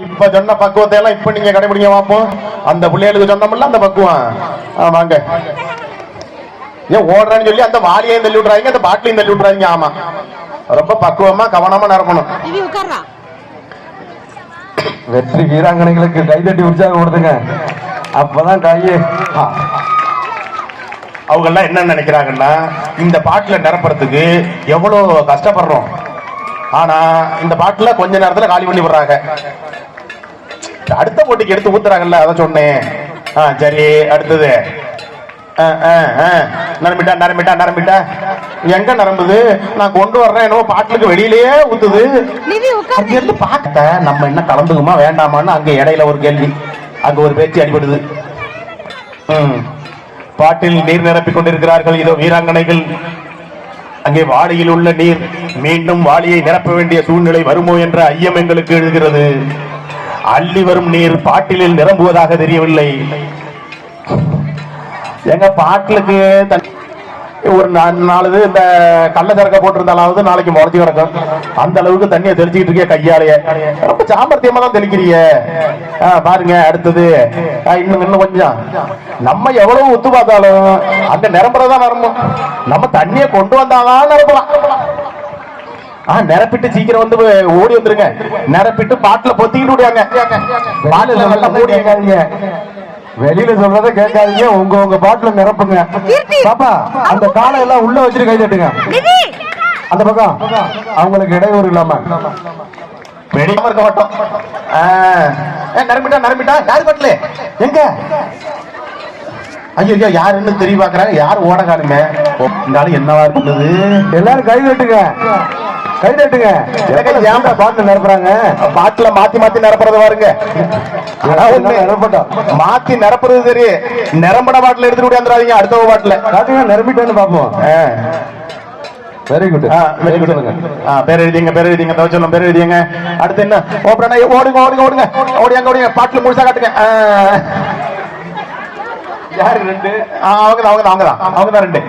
இப்ப சொன்ன பக்குவத்தை எல்லாம் இப்ப நீங்க கடைபிடிங்க பார்ப்போம் அந்த பிள்ளைகளுக்கு சொன்னோம்ல அந்த பக்குவம். வாங்க. ஏன் ஓடுறேன்னு சொல்லி அந்த வாலியையும் தள்ளி விட்றாங்க அந்த பாட்டிலையும் தள்ளி விட்றாங்க ஆமா. ரொம்ப பக்குவமா கவனமா நிரப்பணும் இவி உட்கார்றா. வெற்றி வீராங்கனைகளுக்கு கைதட்டி உற்சாகம் கொடுத்துங்க. அப்பதான் கையே. அவங்க எல்லாம் என்ன நினைக்கிறாங்கன்னா இந்த பாட்டுல நிரப்புறதுக்கு எவ்வளவு கஷ்டப்படுறோம். ஆனா இந்த பாட்டுல கொஞ்ச நேரத்துல காலி பண்ணி விடுறாங்க. அடுத்த போட்டிக்கு எடுத்து ஊத்துறாங்கல்ல அதான் சொன்னேன். ஆ சரி அடுத்தது. ஆ, ஆ, ஆ. நரம்பிட்டா நரம்பிட்டா நரம்பிட்டா. எங்க நரம்புது? நான் கொண்டு வர்றேன் என்னவோ பாட்டுக்கு வெளியிலேயே ஊத்துது. நிவி உட்கார். அங்க இருந்து பார்த்த நம்ம என்ன கலந்துக்குமா வேண்டாமான்னு அங்க இடையில ஒரு கேள்வி. அங்க ஒரு பேச்சு அடிபடுது. பாட்டில் நீர் நிரப்பிக் கொண்டிருக்கிறார்கள் இதோ வீராங்கனைகள். அங்கே வாளியில் உள்ள நீர் மீண்டும் வாளியை நிரப்ப வேண்டிய சூழ்நிலை வருமோ என்ற ஐயம் எங்களுக்கு எழுகிறது. அள்ளி வரும் நீர் பாட்டிலில் நிரம்புவதாக தெரியவில்லை. எங்க பாட்டிலுக்கு ஒரு நா- நாலு இது இந்த கள்ள சரக்க போட்டிருந்தாலாவது நாளைக்கு முளைச்சி கிடக்கும். அந்த அளவுக்கு தண்ணியை தெளிச்சுக்கிட்டு இருக்கே கையாலேயே. ரொம்ப சாமர்த்தியமா தான் தெளிக்கிறிய. பாருங்க அடுத்தது. இன்னும் இன்னும் கொஞ்சம். நம்ம எவ்வளவு ஒத்து பார்த்தாலும் அந்த நிரம்புறதான் நிரம்பும். நம்ம தண்ணியை கொண்டு வந்தாதான் நிரம்பலாம். ஆஹ் நிரப்பிட்டு சீக்கிரம் வந்து ஓடி வந்துருங்க. நிரப்பிட்டு பாட்டுல பொத்திக்கிட்டு விடுவாங்க. பாட்டுல நல்லா மூடி வெளியில சொல்றத கேட்காதீங்க. உங்க உங்க பாட்டுல நிரப்புங்க. பாப்பா அந்த காலை எல்லாம் உள்ள வச்சுட்டு கை தட்டுங்க. அந்த பக்கம். அவங்களுக்கு இடையூறு இல்லாம. வெடிக்காம இருக்க மாட்டோம். நரம்பிட்டா நரம்பிட்டா? யாரு பட்டல? எங்க? ஐயோ ஐயோ யாருன்னு தெரிய பாக்குறாங்க யார் ஓட காணுங்க ஓ, இந்த ஆளு என்னவா இருக்குது எல்லாரும் கை தட்டுங்க. கை தட்டுங்க. எனக்கு ஏன்டா பாட்டுல நிரப்புறாங்க? பாட்டுல மாத்தி மாத்தி நிரப்புறது பாருங்க. நிரப்பட்டோம். மாத்தி நிரப்புறது சரி. நிரம்பட பாட்டுல எடுத்துட்டு வந்துடாதீங்க அடுத்த பாட்டுல. காட்டுங்க நிரம்பிட்டோன்னு பாப்போம் வெரி குட் வெரி குட் பேர் எழுதிங்க பேர் எழுதிங்க தவிர சொல்லும் பேர் எழுதிங்க. அடுத்து என்ன? ஓப்பனா ஓடுங்க ஓடுங்க ஓடுங்க. ஓடியாங்க ஓடிங்க. பாட்டுல முழுசா காட்டுங்க. யாரு ரெண்டு? ஆ, அவங்க அவங்க அவங்க தான். அவங்க தான் ரெண்டு.